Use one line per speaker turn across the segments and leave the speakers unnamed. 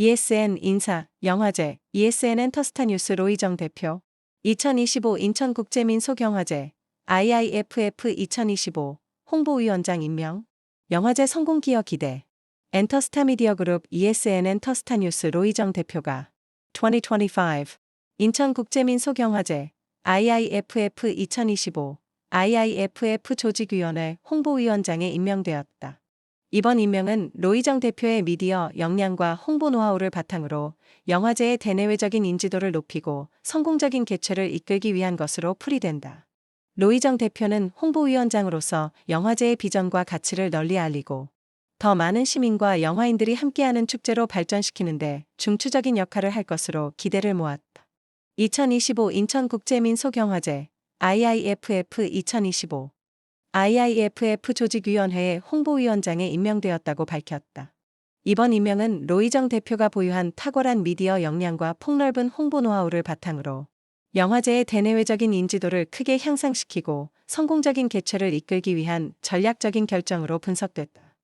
ESN 인사, 영화제, ESN 엔터스타 뉴스 로이정 대표. 2025 인천국제민속영화제, IIFF 2025 홍보위원장 임명. 영화제 성공 기여 기대. 엔터스타 미디어 그룹 ESN 엔터스타 뉴스 로이정 대표가 2025 인천국제민속영화제 IIFF 2025 IIFF 조직위원회 홍보위원장에 임명되었다. 이번 임명은 로이정 대표의 미디어 역량과 홍보 노하우를 바탕으로 영화제의 대내외적인 인지도를 높이고 성공적인 개최를 이끌기 위한 것으로 풀이된다. 로이정 대표는 홍보위원장으로서 영화제의 비전과 가치를 널리 알리고 더 많은 시민과 영화인들이 함께하는 축제로 발전시키는데 중추적인 역할을 할 것으로 기대를 모았다. 2025 인천국제민속영화제 IIFF 2025 IIFF 조직위원회의 홍보위원장에 임명되었다고 밝혔다. 이번 임명은 로이정 대표가 보유한 탁월한 미디어 역량과 폭넓은 홍보 노하우를 바탕으로 영화제의 대내외적인 인지도를 크게 향상시키고 성공적인 개최를 이끌기 위한 전략적인 결정으로 분석됐다.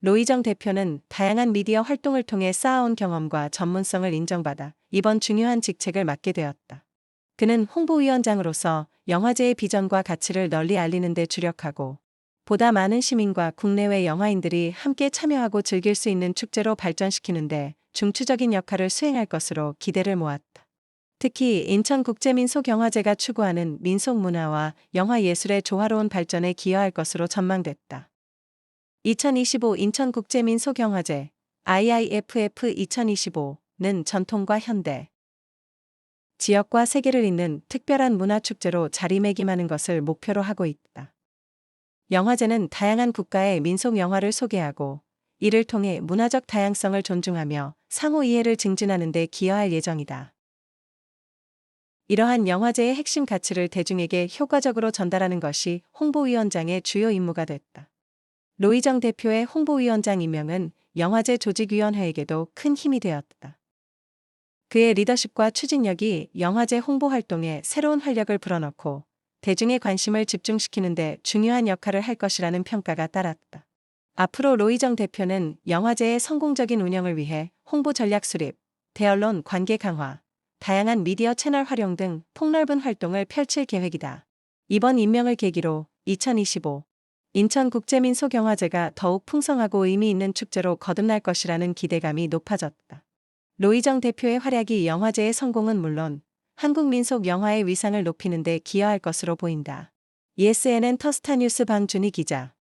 로이정 대표는 다양한 미디어 활동을 통해 쌓아온 경험과 전문성을 인정받아 이번 중요한 직책을 맡게 되었다. 그는 홍보위원장으로서 영화제의 비전과 가치를 널리 알리는 데 주력하고 보다 많은 시민과 국내외 영화인들이 함께 참여하고 즐길 수 있는 축제로 발전시키는데 중추적인 역할을 수행할 것으로 기대를 모았다. 특히 인천국제민속영화제가 추구하는 민속 문화와 영화 예술의 조화로운 발전에 기여할 것으로 전망됐다. 2025 인천국제민속영화제 IIFF 2025는 전통과 현대, 지역과 세계를 잇는 특별한 문화축제로 자리매김하는 것을 목표로 하고 있다. 영화제는 다양한 국가의 민속 영화를 소개하고 이를 통해 문화적 다양성을 존중하며 상호 이해를 증진하는 데 기여할 예정이다. 이러한 영화제의 핵심 가치를 대중에게 효과적으로 전달하는 것이 홍보위원장의 주요 임무가 됐다. 로이정 대표의 홍보위원장 임명은 영화제 조직위원회에게도 큰 힘이 되었다. 그의 리더십과 추진력이 영화제 홍보 활동에 새로운 활력을 불어넣고 대중의 관심을 집중시키는데 중요한 역할을 할 것이라는 평가가 따랐다. 앞으로 로이정 대표는 영화제의 성공적인 운영을 위해 홍보 전략 수립, 대언론 관계 강화, 다양한 미디어 채널 활용 등 폭넓은 활동을 펼칠 계획이다. 이번 임명을 계기로 2025 인천국제민속영화제가 더욱 풍성하고 의미 있는 축제로 거듭날 것이라는 기대감이 높아졌다. 로이정 대표의 활약이 영화제의 성공은 물론 한국 민속 영화의 위상을 높이는 데 기여할 것으로 보인다. ESNN 터스타뉴스 방준희 기자